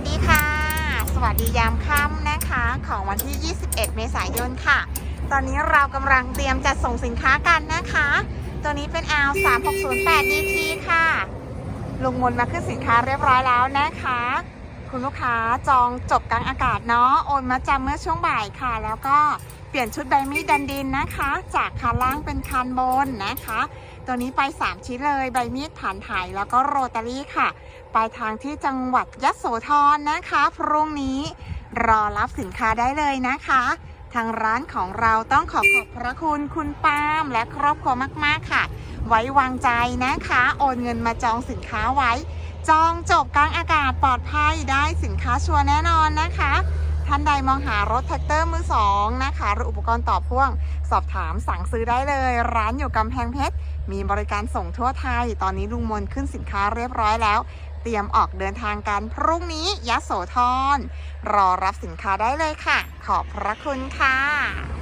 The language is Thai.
วัสดีค่ะ สวัสดียามค่ำนะคะ ของวันที่ 21 เมษายนค่ะ ตอนนี้เรากำลังเตรียมจัดส่งสินค้ากันนะคะ ตัวนี้เป็น L 3 6 0 8 DT ค่ะลงมนมาขึ้นสินค้าเรียบร้อยแล้วนะคะ คุณลูกค้าจองจบกลางอากาศเนาะ โอนมาจำเมื่อช่วงบ่ายค่ะ แล้วก็เปลี่ยนชุดใบมีดดันดินนะคะ จากคันล่างเป็นคันบนนะคะ ตัวนี้ไป 3 ชิ้นเลย ใบมีดผ่านถ่ายแล้วก็โรตารี่ค่ะ ไปทางที่จังหวัดยะโสธรนะคะ พรุ่งนี้รอรับสินค้าได้เลยนะคะ ทางร้านของเราต้องขอขอบพระคุณคุณปาล์มและครอบครัวมากๆค่ะ ไว้วางใจนะคะ โอนเงินมาจองสินค้าไว้ จองจบกลางอากาศปลอดภัยได้สินค้าชัวร์แน่นอนนะคะ ท่านใดมองหารถแท็กเตอร์มือสองนะคะหรืออุปกรณ์ต่อพ่วง สอบถามสั่งซื้อได้เลย ร้านอยู่กำแพงเพชร มีบริการส่งทั่วไทย ตอนนี้ลุงมนขึ้นสินค้าเรียบร้อยแล้ว เตรียมออกเดินทางกันพรุ่งนี้ยะโสธรรอรับสินค้าได้เลยค่ะ ขอบพระคุณค่ะ